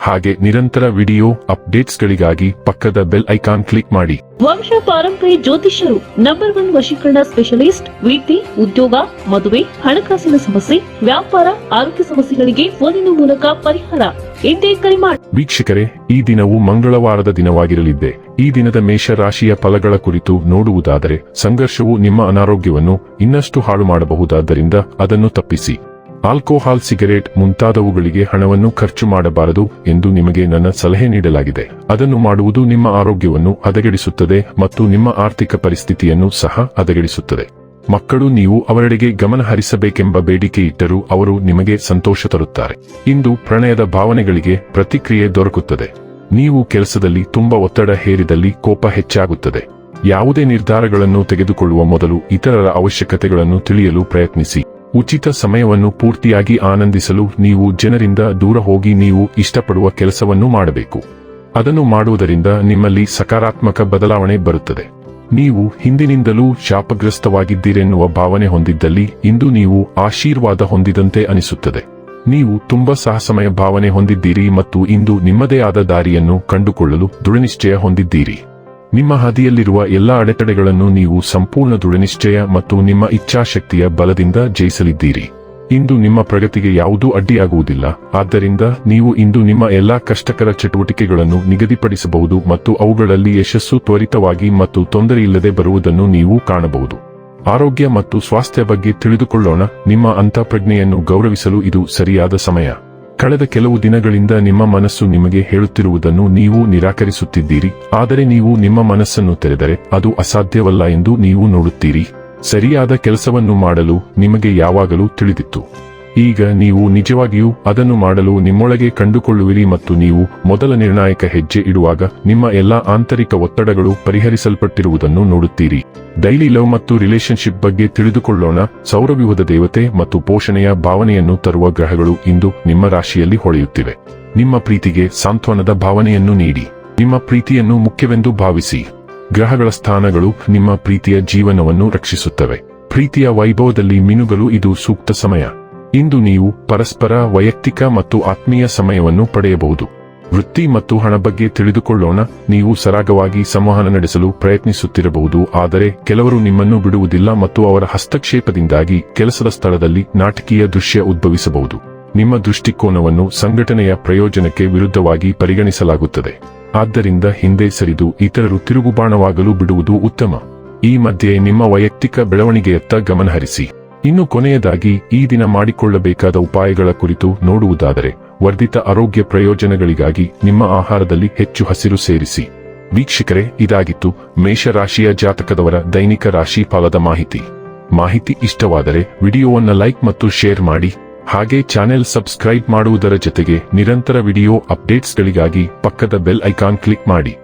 ಹಾಗೆ ನಿರಂತರ ವಿಡಿಯೋ ಅಪ್ಡೇಟ್ಸ್ಗಳಿಗಾಗಿ ಪಕ್ಕದ ಬೆಲ್ ಐಕಾನ್ ಕ್ಲಿಕ್ ಮಾಡಿ. ವಂಶ ಪಾರಂಪರಿ ಜ್ಯೋತಿಷ್ಯರು ನಂಬರ್ ಒನ್ ವಶೀಕರಣ ಸ್ಪೆಷಲಿಸ್ಟ್ ವೃತ್ತಿ ಉದ್ಯೋಗ ಮದುವೆ ಹಣಕಾಸಿನ ಸಮಸ್ಯೆ ವ್ಯಾಪಾರ ಆರೋಗ್ಯ ಸಮಸ್ಯೆಗಳಿಗೆ ಫೋನಿನ ಮೂಲಕ ಪರಿಹಾರ. ಎಂದೇ ಕರೆ ಮಾಡಿ ವೀಕ್ಷಕರೇ ಈ ದಿನವು ಮಂಗಳವಾರದ ದಿನವಾಗಿರಲಿದ್ದೆ. ಈ ದಿನದ ಮೇಷ ರಾಶಿಯ ಫಲಗಳ ಕುರಿತು ನೋಡುವುದಾದರೆ ಸಂಘರ್ಷವು ನಿಮ್ಮ ಅನಾರೋಗ್ಯವನ್ನು ಇನ್ನಷ್ಟು ಹಾಳು ಮಾಡಬಹುದಾದ್ದರಿಂದ ಅದನ್ನು ತಪ್ಪಿಸಿ. ಆಲ್ಕೋಹಾಲ್ ಸಿಗರೇಟ್ ಮುಂತಾದವುಗಳಿಗೆ ಹಣವನ್ನು ಖರ್ಚು ಮಾಡಬಾರದು ಎಂದು ನಿಮಗೆ ನನ್ನ ಸಲಹೆ ನೀಡಲಾಗಿದೆ. ಅದನ್ನು ಮಾಡುವುದು ನಿಮ್ಮ ಆರೋಗ್ಯವನ್ನು ಹದಗೆಡಿಸುತ್ತದೆ ಮತ್ತು ನಿಮ್ಮ ಆರ್ಥಿಕ ಪರಿಸ್ಥಿತಿಯನ್ನು ಸಹ ಹದಗೆಡಿಸುತ್ತದೆ. ಮಕ್ಕಳು ನೀವು ಅವರೆಡೆಗೆ ಗಮನ ಹರಿಸಬೇಕೆಂಬ ಬೇಡಿಕೆ ಇಟ್ಟರೂ ಅವರು ನಿಮಗೆ ಸಂತೋಷ ತರುತ್ತಾರೆ. ಇಂದು ಪ್ರಣಯದ ಭಾವನೆಗಳಿಗೆ ಪ್ರತಿಕ್ರಿಯೆ ದೊರಕುತ್ತದೆ. ನೀವು ಕೆಲಸದಲ್ಲಿ ತುಂಬಾ ಒತ್ತಡ ಹೇರಿದಲ್ಲಿ ಕೋಪ ಹೆಚ್ಚಾಗುತ್ತದೆ. ಯಾವುದೇ ನಿರ್ಧಾರಗಳನ್ನು ತೆಗೆದುಕೊಳ್ಳುವ ಮೊದಲು ಇತರರ ಅವಶ್ಯಕತೆಗಳನ್ನು ತಿಳಿಯಲು ಪ್ರಯತ್ನಿಸಿ. ಉಚಿತ ಸಮಯವನ್ನು ಪೂರ್ತಿಯಾಗಿ ಆನಂದಿಸಲು ನೀವು ಜನರಿಂದ ದೂರ ಹೋಗಿ ನೀವು ಇಷ್ಟಪಡುವ ಕೆಲಸವನ್ನು ಮಾಡಬೇಕು. ಅದನ್ನು ಮಾಡುವುದರಿಂದ ನಿಮ್ಮಲ್ಲಿ ಸಕಾರಾತ್ಮಕ ಬದಲಾವಣೆ ಬರುತ್ತದೆ. ನೀವು ಹಿಂದಿನಿಂದಲೂ ಶಾಪಗ್ರಸ್ತವಾಗಿದ್ದೀರೆನ್ನುವ ಭಾವನೆ ಹೊಂದಿದ್ದಲ್ಲಿ ಇಂದು ನೀವು ಆಶೀರ್ವಾದ ಹೊಂದಿದಂತೆ ಅನಿಸುತ್ತದೆ. ನೀವು ತುಂಬಾ ಸಾಹಸಮಯ ಭಾವನೆ ಹೊಂದಿದ್ದೀರಿ ಮತ್ತು ಇಂದು ನಿಮ್ಮದೇ ಆದ ದಾರಿಯನ್ನು ಕಂಡುಕೊಳ್ಳಲು ದೃಢನಿಶ್ಚಯ ಹೊಂದಿದ್ದೀರಿ. ನಿಮ್ಮ ಹಾದಿಯಲ್ಲಿರುವ ಎಲ್ಲಾ ಅಡೆತಡೆಗಳನ್ನು ನೀವು ಸಂಪೂರ್ಣ ದೃಢನಿಶ್ಚಯ ಮತ್ತು ನಿಮ್ಮ ಇಚ್ಛಾಶಕ್ತಿಯ ಬಲದಿಂದ ಜಯಿಸಲಿದ್ದೀರಿ. ಇಂದು ನಿಮ್ಮ ಪ್ರಗತಿಗೆ ಯಾವುದೂ ಅಡ್ಡಿಯಾಗುವುದಿಲ್ಲ. ಆದ್ದರಿಂದ ನೀವು ಇಂದು ನಿಮ್ಮ ಎಲ್ಲಾ ಕಷ್ಟಕರ ಚಟುವಟಿಕೆಗಳನ್ನು ನಿಗದಿಪಡಿಸಬಹುದು ಮತ್ತು ಅವುಗಳಲ್ಲಿ ಯಶಸ್ಸು ತ್ವರಿತವಾಗಿ ಮತ್ತು ತೊಂದರೆಯಿಲ್ಲದೆ ಬರುವುದನ್ನು ನೀವು ಕಾಣಬಹುದು. ಆರೋಗ್ಯ ಮತ್ತು ಸ್ವಾಸ್ಥ್ಯ ಬಗ್ಗೆ ತಿಳಿದುಕೊಳ್ಳೋಣ. ನಿಮ್ಮ ಅಂತಃಪ್ರಜ್ಞೆಯನ್ನು ಗೌರವಿಸಲು ಇದು ಸರಿಯಾದ ಸಮಯ. ಕಳೆದ ಕೆಲವು ದಿನಗಳಿಂದ ನಿಮ್ಮ ಮನಸ್ಸು ನಿಮಗೆ ಹೇಳುತ್ತಿರುವುದನ್ನು ನೀವು ನಿರಾಕರಿಸುತ್ತಿದ್ದೀರಿ. ಆದರೆ ನೀವು ನಿಮ್ಮ ಮನಸ್ಸನ್ನು ತೆರೆದರೆ ಅದು ಅಸಾಧ್ಯವಲ್ಲ ಎಂದು ನೀವು ನೋಡುತ್ತೀರಿ. ಸರಿಯಾದ ಕೆಲಸವನ್ನು ಮಾಡಲು ನಿಮಗೆ ಯಾವಾಗಲೂ ತಿಳಿದಿತ್ತು. ಈಗ ನೀವು ನಿಜವಾಗಿಯೂ ಅದನ್ನು ಮಾಡಲು ನಿಮ್ಮೊಳಗೆ ಕಂಡುಕೊಳ್ಳುವಿರಿ ಮತ್ತು ನೀವು ಮೊದಲ ನಿರ್ಣಾಯಕ ಹೆಜ್ಜೆ ಇಡುವಾಗ ನಿಮ್ಮ ಎಲ್ಲಾ ಆಂತರಿಕ ಒತ್ತಡಗಳು ಪರಿಹರಿಸಲ್ಪಟ್ಟಿರುವುದನ್ನು ನೋಡುತ್ತೀರಿ. ಡೈಲಿ ಲವ್ ಮತ್ತು ರಿಲೇಶನ್ಶಿಪ್ ಬಗ್ಗೆ ತಿಳಿದುಕೊಳ್ಳೋಣ. ಸೌರವ್ಯೂಹದ ದೇವತೆ ಮತ್ತು ಪೋಷಣೆಯ ಭಾವನೆಯನ್ನು ತರುವ ಗ್ರಹಗಳು ಇಂದು ನಿಮ್ಮ ರಾಶಿಯಲ್ಲಿ ಹೊಳೆಯುತ್ತಿವೆ. ನಿಮ್ಮ ಪ್ರೀತಿಗೆ ಸಾಂತ್ವನದ ಭಾವನೆಯನ್ನು ನೀಡಿ. ನಿಮ್ಮ ಪ್ರೀತಿಯನ್ನು ಮುಖ್ಯವೆಂದು ಭಾವಿಸಿ. ಗ್ರಹಗಳ ಸ್ಥಾನಗಳು ನಿಮ್ಮ ಪ್ರೀತಿಯ ಜೀವನವನ್ನು ರಕ್ಷಿಸುತ್ತವೆ. ಪ್ರೀತಿಯ ವೈಭವದಲ್ಲಿ ಮಿನುಗಲು ಇದು ಸೂಕ್ತ ಸಮಯ. ಇಂದು ನೀವು ಪರಸ್ಪರ ವೈಯಕ್ತಿಕ ಮತ್ತು ಆತ್ಮೀಯ ಸಮಯವನ್ನು ಪಡೆಯಬಹುದು. ವೃತ್ತಿ ಮತ್ತು ಹಣ ಬಗ್ಗೆ ತಿಳಿದುಕೊಳ್ಳೋಣ. ನೀವು ಸರಾಗವಾಗಿ ಸಂವಹನ ನಡೆಸಲು ಪ್ರಯತ್ನಿಸುತ್ತಿರಬಹುದು. ಆದರೆ ಕೆಲವರು ನಿಮ್ಮನ್ನು ಬಿಡುವುದಿಲ್ಲ ಮತ್ತು ಅವರ ಹಸ್ತಕ್ಷೇಪದಿಂದಾಗಿ ಕೆಲಸದ ಸ್ಥಳದಲ್ಲಿ ನಾಟಕೀಯ ದೃಶ್ಯ ಉದ್ಭವಿಸಬಹುದು. ನಿಮ್ಮ ದೃಷ್ಟಿಕೋನವನ್ನು ಸಂಘಟನೆಯ ಪ್ರಯೋಜನಕ್ಕೆ ವಿರುದ್ಧವಾಗಿ ಪರಿಗಣಿಸಲಾಗುತ್ತದೆ. ಆದ್ದರಿಂದ ಹಿಂದೆ ಸರಿದು ಇತರರು ತಿರುಗುಬಾಣವಾಗಲು ಬಿಡುವುದು ಉತ್ತಮ. ಈ ಮಧ್ಯೆ ನಿಮ್ಮ ವೈಯಕ್ತಿಕ ಬೆಳವಣಿಗೆಯತ್ತ ಗಮನಹರಿಸಿ. ಇನ್ನು ಕೊನೆಯದಾಗಿ ಈ ದಿನ ಮಾಡಿಕೊಳ್ಳಬೇಕಾದ ಉಪಾಯಗಳ ಕುರಿತು ನೋಡುವುದಾದರೆ, ವರ್ಧಿತ ಆರೋಗ್ಯ ಪ್ರಯೋಜನಗಳಿಗಾಗಿ ನಿಮ್ಮ ಆಹಾರದಲ್ಲಿ ಹೆಚ್ಚು ಹಸಿರು ಸೇರಿಸಿ. ವೀಕ್ಷಕರೇ, ಇದಾಗಿತ್ತು ಮೇಷರಾಶಿಯ ಜಾತಕದವರ ದೈನಿಕ ರಾಶಿ ಫಲದ ಮಾಹಿತಿ. ಮಾಹಿತಿ ಇಷ್ಟವಾದರೆ ವಿಡಿಯೋವನ್ನು ಲೈಕ್ ಮತ್ತು ಶೇರ್ ಮಾಡಿ. ಹಾಗೆ ಚಾನೆಲ್ ಸಬ್ಸ್ಕ್ರೈಬ್ ಮಾಡುವುದರ ಜೊತೆಗೆ ನಿರಂತರ ವಿಡಿಯೋ ಅಪ್ಡೇಟ್ಸ್ಗಳಿಗಾಗಿ ಪಕ್ಕದ ಬೆಲ್ ಐಕಾನ್ ಕ್ಲಿಕ್ ಮಾಡಿ.